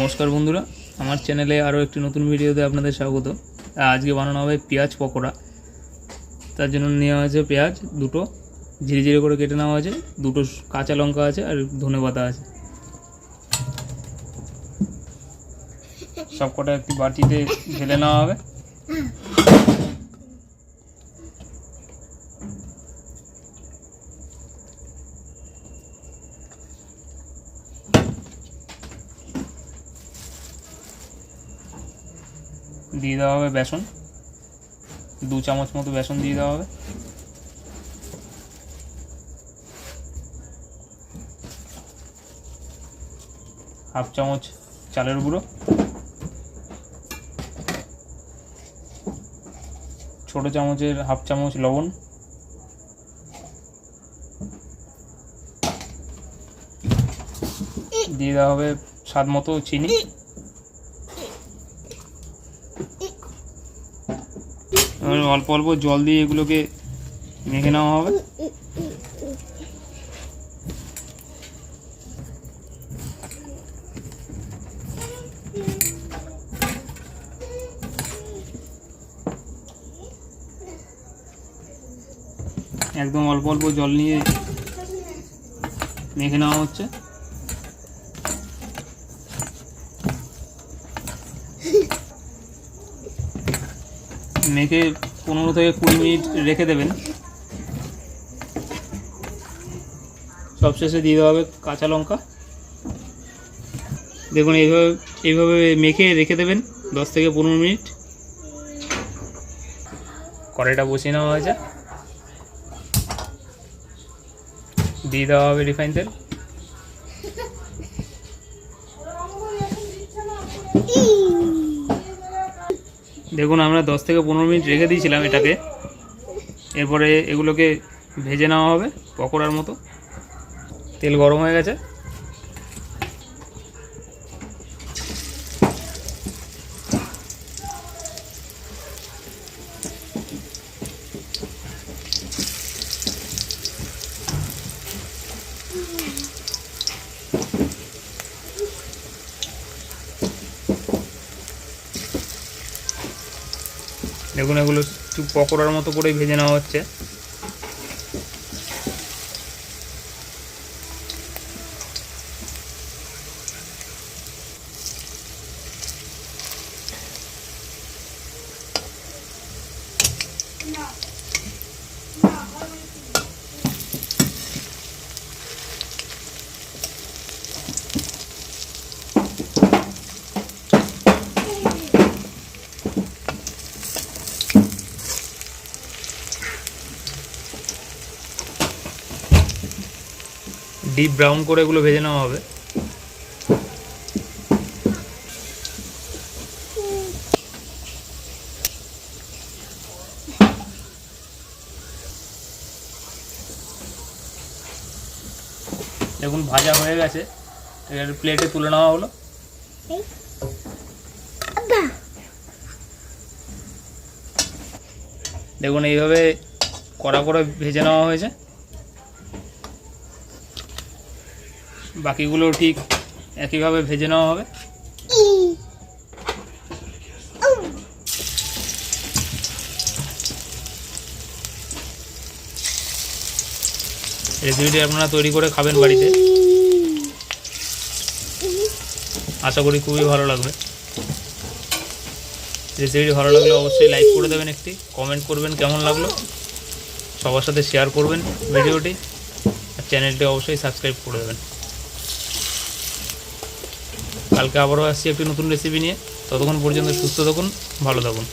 নমস্কার বন্ধুরা, আমার চ্যানেলে আরও একটি নতুন ভিডিওতে আপনাদের স্বাগত। আজকে বানানো হবে পেঁয়াজ পকোড়া। তার জন্য নেওয়া হয়েছে পেঁয়াজ দুটো, ঝিরে ঝিরে করে কেটে নেওয়া আছে দুটো কাঁচা লঙ্কা আছে আর ধনে পাতা আছে। সব কটা একটি বাটিতে ঢেলে নেওয়া হবে। দিয়ে দেওয়া হবে বেসন। দু চামচ মতো বেসন দিয়ে দেওয়া হবে। হাফ চামচ চালের গুঁড়ো। ছোট চামচের হাফ চামচ লবণ। দিয়ে দেওয়া হবে স্বাদ মতো চিনি। এবার অল্প অল্প জল দিয়ে এগুলোকে মেখে নেওয়া হবে। একদম অল্প অল্প জল নিয়ে মেখে নেওয়া হচ্ছে। মেখে পনেরো থেকে কুড়ি মিনিট রেখে দেবেন। সবশেষে দিয়ে দেওয়া হবে কাঁচা লঙ্কা। দেখুন, এইভাবে এইভাবে মেখে রেখে দেবেন দশ থেকে পনেরো মিনিট। কড়াইটা বসিয়ে নেওয়া হয়েছে। দিয়ে দেওয়া হবে রিফাইন তেল। দেখুন, আমরা দশ থেকে পনেরো মিনিট রেখে দিয়েছিলাম এটাকে। এরপরে এগুলোকে ভেজে নেওয়া হবে পকোড়ার মতো। তেল গরম হয়ে গেছে। দেখুন এগুলো একটু পকোড়ার মতো করে ভেজে নেওয়া হচ্ছে। ডিপ ব্রাউন করে এগুলো ভেজে নেওয়া হবে। দেখুন, ভাজা হয়ে গেছে। এবার প্লেটে তুলে নেওয়া হলো। দেখুন, এইভাবে কড়া করে ভেজে নেওয়া হয়েছে। বাকিগুলো ঠিক একইভাবে ভেজে নেওয়া হবে। রেসিপিটি আপনারা তৈরি করে খাবেন বাড়িতে। আশা করি খুবই ভালো লাগবে। রেসিপিটি ভালো লাগলে অবশ্যই লাইক করে দেবেন একটি কমেন্ট করবেন কেমন লাগল। সবার সাথে শেয়ার করবেন ভিডিওটি। আর চ্যানেলটি অবশ্যই সাবস্ক্রাইব করে দেবেন। কালকে আবারও আসছি একটি নতুন রেসিপি নিয়ে। ততক্ষণ পর্যন্ত সুস্থ থাকুন ভালো থাকুন।